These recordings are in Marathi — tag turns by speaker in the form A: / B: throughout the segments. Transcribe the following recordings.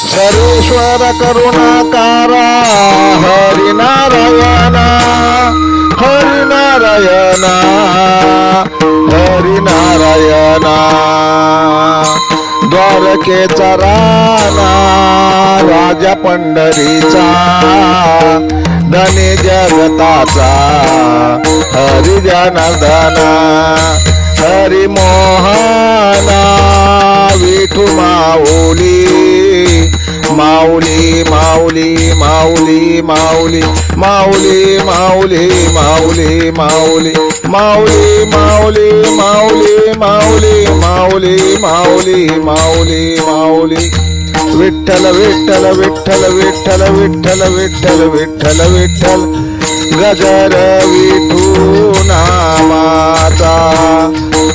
A: हरेश्वर करुणाकारा हरिनारायणा हरिनारायणा हरिनारायणा. द्वारकेचा राणा राजा पंढरीचा धनी जगताचा हरी हरिमोहना हरी विठू माऊली. माऊली माऊली माऊली माऊली माऊली माऊली माऊली माऊली माऊली माऊली माऊली माऊली माऊली माऊली माऊली माऊली विठ्ठल विठ्ठल विठ्ठल विठ्ठल विठ्ठल विठ्ठल विठ्ठल विठ्ठल गजर विठू नामाचा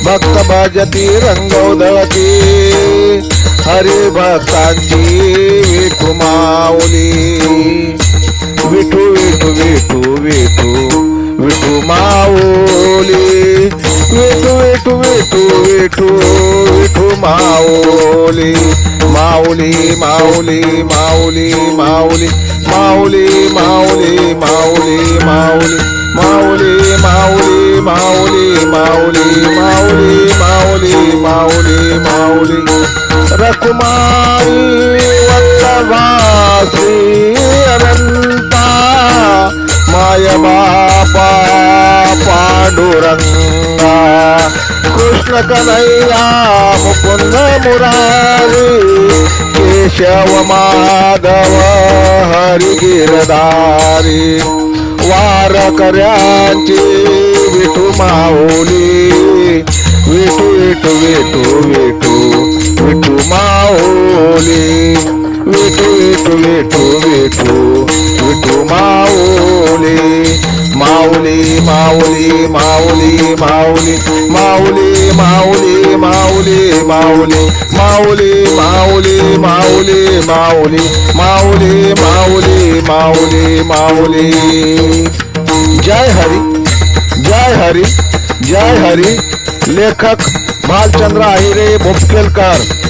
A: भक्त भजती रंगवदती हरिभक्तांची माऊली विठू विठू विठू विठू विठू माऊली विठू विठू विठू विठू विठू माऊली माऊली माऊली माऊली माऊली माऊली माऊली माऊली माऊली माऊली माऊली माऊली माऊली माऊली माऊली माऊली माऊली रखुमाई वल्लभासी అదంతా మాయబాపా పాడురంగా కృష్ణ కనయ్యా ముకుంద మురారి కేశవ మాధవ హరిగిరదారి వారకర్యాంచి విటు మావులి విటు ఇటు విటు విటు విటు మావులి विठू विठू विठू माऊली माऊली जय हरी जय हरी जय हरी लेखक भालचंद्र आहिरे मुपकेलकर